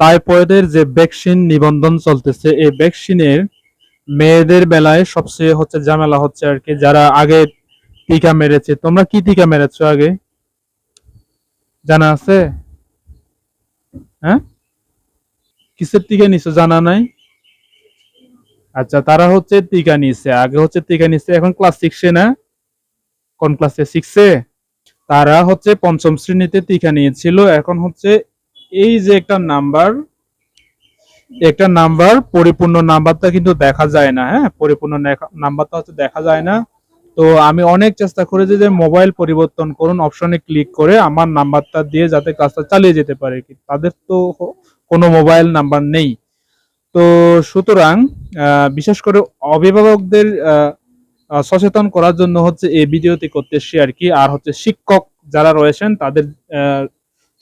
টাইফয়েডের যে ভ্যাকসিন নিবন্ধন চলতেছে, এই ভ্যাকসিনের মেয়েদের বেলায় সবচেয়ে হচ্ছে ঝামেলা হচ্ছে আর কি, যারা আগে টিকা মেরেছে। তোমরা কি টিকা মেরেছো আগে? জানা আছে? হ্যাঁ? কিসের টিকা নিছো জানা নাই? আচ্ছা তারা হচ্ছে টিকা নিছে, আগে হচ্ছে টিকা নিছে, এখন ক্লাস সিক্সে না? কোন ক্লাসে সিক্সে তারা হচ্ছে পঞ্চম শ্রেণীতে টিকা নিয়েছিল। এখন হচ্ছে এই যে একটা নাম্বার একটা নাম্বার, পরিপূর্ণ নাম্বারটা কিন্তু দেখা যায় না হ্যাঁ? পরিপূর্ণ নাম্বারটা হচ্ছে দেখা যায় না। তো আমি অনেক চেষ্টা করেছি যে মোবাইল পরিবর্তন করুন, অপশনে ক্লিক করে আমার নাম্বারটা দিয়ে যাতে কাজটা চালিয়ে যেতে পারে কি। তাদের তো কোনো মোবাইল নাম্বার নেই। তো সুতরাং বিশেষ করে অভিভাবকদের সচেতন করার জন্য হচ্ছে এই ভিডিওটি করতেছি আর কি, আর হচ্ছে শিক্ষক যারা রয়েছেন, তাদের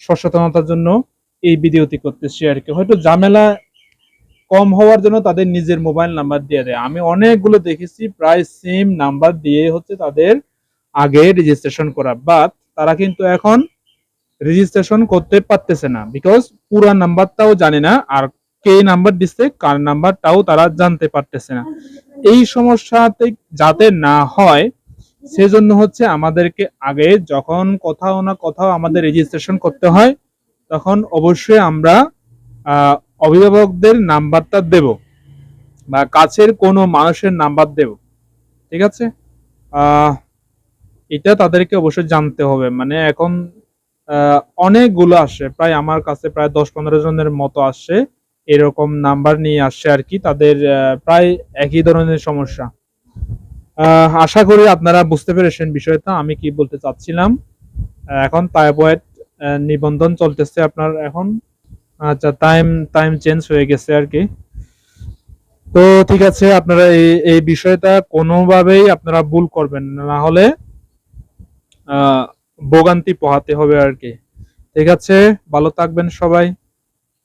সচেতনতার জন্য এই ভিডিওটি করতেছি আর কি। হয়তো ঝামেলা কম হওয়ার জন্য তাদের নিজের মোবাইল নাম্বার দিয়ে দেয়। আমি অনেকগুলো দেখেছি, প্রায় সেম নাম্বার দিয়ে হচ্ছে তাদের আগে রেজিস্ট্রেশন করা। বাট তারা কিন্তু এখন রেজিস্ট্রেশন করতে পারতেছে না বিকজ পুরা নাম্বারটাও জানে না, আর কে নাম্বার দিচ্ছে কার নাম্বারটাও তারা জানতে পারতেছে না। এই সমস্যাতে যাতে না হয়, সেজন্য হচ্ছে আমাদেরকে আগে যখন কোথাও না কোথাও আমাদের রেজিস্ট্রেশন করতে হয়, তখন অবশ্যই আমরা অভিভাবকদের নাম্বারটা দেব বা কাছের কোনো মানুষের নাম্বার দেব। ঠিক আছে? এটা তাদেরকে অবশ্যই জানতে হবে। মানে এখন অনেকগুলো আসে। প্রায় আমার কাছে প্রায় দশ পনেরো জনের মতো আসছে এরকম নাম্বার নিয়ে আসছে আর কি, তাদের প্রায় একই ধরনের সমস্যা। আশা করি আপনারা বুঝতে পেরেছেন বিষয়টা, আমি কি বলতে চাচ্ছিলাম। এখন টাইফয়েড নিবন্ধন চলতেছে আপনার এখন। আচ্ছা টাইম টাইম চেঞ্জ হয়ে গেছে আর কি। তো ঠিক আছে, আপনারা এই এই বিষয়টা কোনোভাবেই আপনারা ভুল করবেন না হলে ভোগান্তি পোহাতে হবে আর কি। ঠিক আছে, ভালো থাকবেন সবাই।